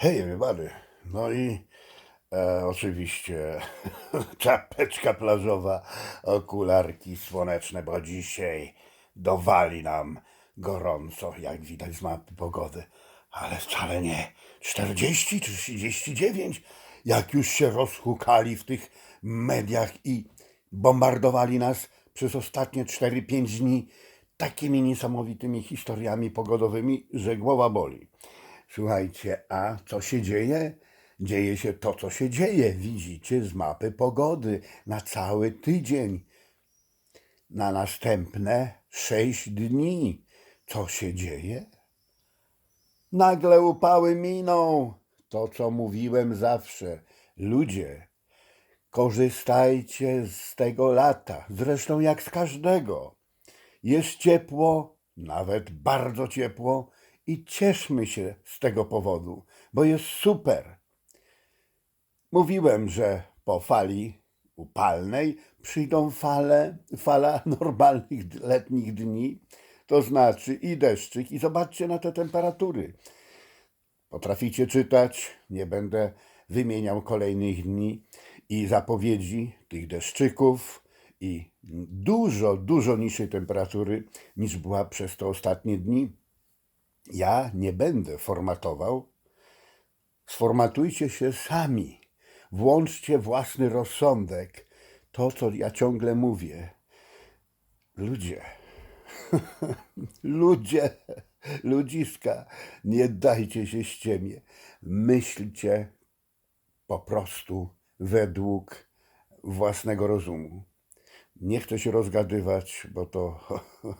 Hej, everybody. No i e, oczywiście czapeczka plażowa, okularki słoneczne, bo dzisiaj dowali nam gorąco, jak widać z mapy pogody. Ale wcale nie 40 czy 39, jak już się rozhukali w tych mediach i bombardowali nas przez ostatnie 4-5 dni takimi niesamowitymi historiami pogodowymi, że głowa boli. Słuchajcie, a co się dzieje? Dzieje się to, co się dzieje. Widzicie z mapy pogody na cały tydzień, na następne sześć dni. Co się dzieje? Nagle upały miną. To, co mówiłem zawsze. Ludzie, korzystajcie z tego lata, zresztą jak z każdego. Jest ciepło, nawet bardzo ciepło i cieszmy się z tego powodu, bo jest super. Mówiłem, że po fali upalnej przyjdą fale, fala normalnych letnich dni, to znaczy i deszczyk i zobaczcie na te temperatury. Potraficie czytać, nie będę wymieniał kolejnych dni i zapowiedzi tych deszczyków i dużo, dużo niższej temperatury niż była przez te ostatnie dni. Ja nie będę formatował. Sformatujcie się sami. Włączcie własny rozsądek. To, co ja ciągle mówię. Ludzie, ludzie, ludziska, nie dajcie się ściemie. Myślcie po prostu według własnego rozumu. Nie chcę się rozgadywać, bo to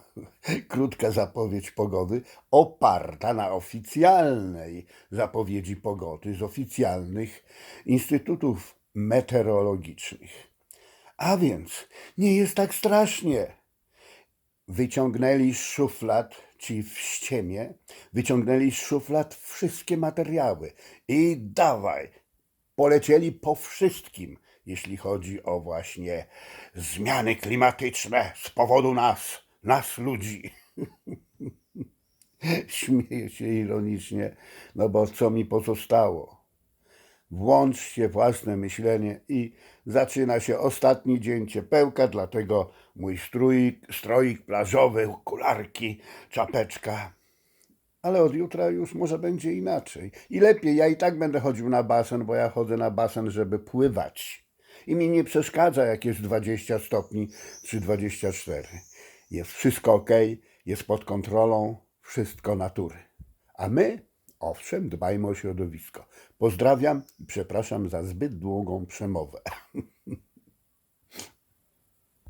krótka zapowiedź pogody, oparta na oficjalnej zapowiedzi pogody z oficjalnych instytutów meteorologicznych. A więc nie jest tak strasznie. Wyciągnęli z szuflad ci w ściemie, wyciągnęli z szuflad wszystkie materiały i dawaj, polecieli po wszystkim, jeśli chodzi o właśnie zmiany klimatyczne z powodu nas, nas ludzi. Śmieję się ironicznie, no bo co mi pozostało? Włączcie własne myślenie i zaczyna się ostatni dzień ciepełka, dlatego mój strójk, stroik plażowy, okularki, czapeczka. Ale od jutra już może będzie inaczej. I lepiej, ja i tak będę chodził na basen, bo ja chodzę na basen, żeby pływać. I mi nie przeszkadza, jak jest 20 stopni czy 24. Jest wszystko ok, jest pod kontrolą, wszystko natury. A my, owszem, dbajmy o środowisko. Pozdrawiam i przepraszam za zbyt długą przemowę.